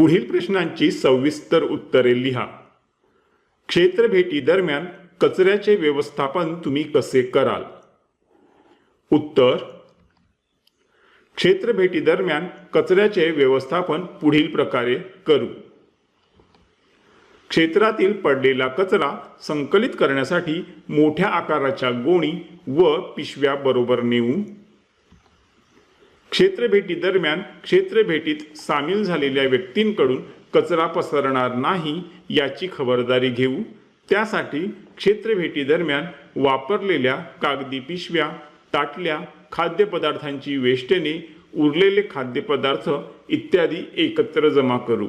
पुढील प्रश्नांची सविस्तर उत्तरे लिहा. क्षेत्रभेटी दरम्यान कचऱ्याचे व्यवस्थापन तुम्ही कसे कराल? उत्तर क्षेत्रभेटी दरम्यान कचऱ्याचे व्यवस्थापन पुढील प्रकारे करू. क्षेत्रातील पडलेला कचरा संकलित करण्यासाठी मोठ्या आकाराच्या गोणी व पिशव्या बरोबर नेऊ क्षेत्रभेटी दरम्यान क्षेत्रभेटीत सामील झालेल्या व्यक्तींकडून कचरा पसरणार नाही याची खबरदारी घेऊ. त्यासाठी क्षेत्रभेटी दरम्यान वापरलेल्या कागदी पिशव्या ताटल्या खाद्यपदार्थांची वेष्टने उरलेले खाद्यपदार्थ इत्यादी एकत्र जमा करू.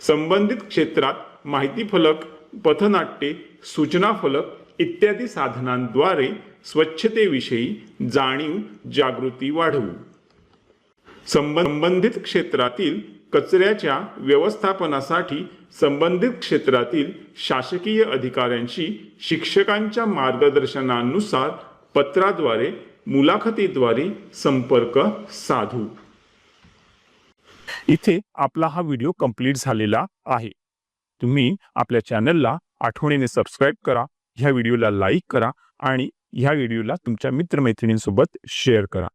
संबंधित क्षेत्रात माहिती फलक पथनाट्ये सूचना फलक इत्यादी साधनांद्वारे स्वच्छतेविषयी जाणीव जागृती वाढवू. संबंधित क्षेत्रातील कचऱ्याच्या व्यवस्थापनासाठी संबंधित क्षेत्रातील शासकीय अधिकाऱ्यांशी शिक्षकांच्या मार्गदर्शनानुसार पत्राद्वारे मुलाखतीद्वारे संपर्क साधू. इथे आपला हा व्हिडिओ कंप्लीट झालेला आहे. तुम्ही आपल्या चॅनलला आठवणीने सबस्क्राईब करा. ह्या व्हिडिओला लाईक करा आणि ह्या व्हिडिओला तुमच्या मित्रमैत्रिणींसोबत शेअर करा.